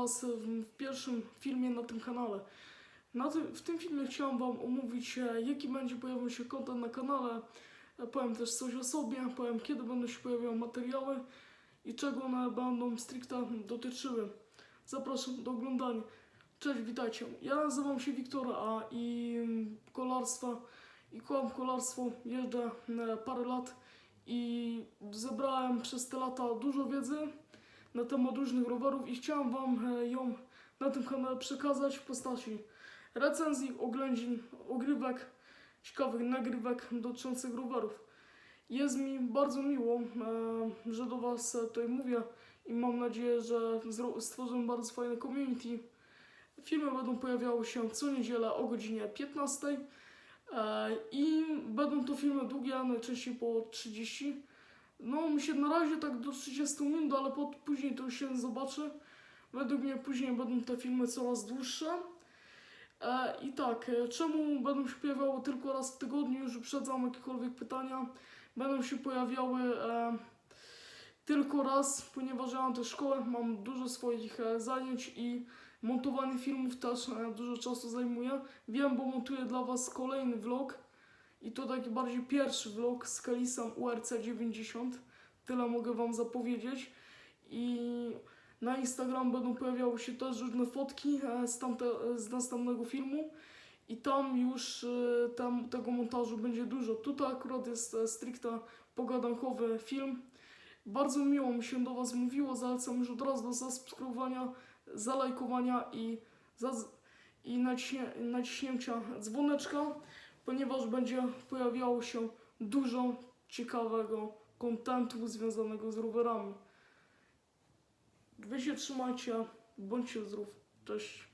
Was w, w pierwszym filmie na tym kanale. Na tym, w tym filmie chciałam Wam omówić, e, jaki będzie pojawił się content na kanale. E, Powiem też coś o sobie, powiem kiedy będą się pojawiały materiały i czego one będą stricte dotyczyły. Zapraszam do oglądania. Cześć, witajcie. Ja nazywam się Wiktor, a i kolarstwa i kołam kolarstwo jeżdżę e, parę lat i zebrałem przez te lata dużo wiedzy na temat różnych rowerów i chciałem Wam e, ją na tym kanale przekazać w postaci recenzji, oględzin, ogrywek, ciekawych nagrywek dotyczących rowerów. Jest mi bardzo miło, e, że do Was tutaj mówię i mam nadzieję, że stworzymy bardzo fajne community. Filmy będą pojawiały się co niedzielę o godzinie 15 e, i będą to filmy długie, najczęściej po 30. No myślę na razie tak do 30 minut, ale po, później to już się zobaczy. Według mnie później będą te filmy coraz dłuższe. E, I tak, e, czemu będą się pojawiały tylko raz w tygodniu? Już uprzedzam jakiekolwiek pytania. Będą się pojawiały e, tylko raz, ponieważ ja mam też szkołę, mam dużo swoich e, zajęć i montowanie filmów też e, dużo czasu zajmuje. Wiem, bo montuję dla Was kolejny vlog i to taki bardziej pierwszy vlog z Kalisem URC 90. Tyle mogę Wam zapowiedzieć. I na Instagram będą pojawiały się też różne fotki e, z, tamte, z następnego filmu. I tam już e, tam, tego montażu będzie dużo. Tutaj akurat jest e, stricte pogadankowy film. Bardzo miło mi się do Was mówiło. Zalecam już od razu do zasubskrybowania, zalajkowania i, zaz- i naciśnięcia dzwoneczka, ponieważ będzie pojawiało się dużo ciekawego kontentu związanego z rowerami. Wy się trzymajcie, bądźcie zdrów. Cześć.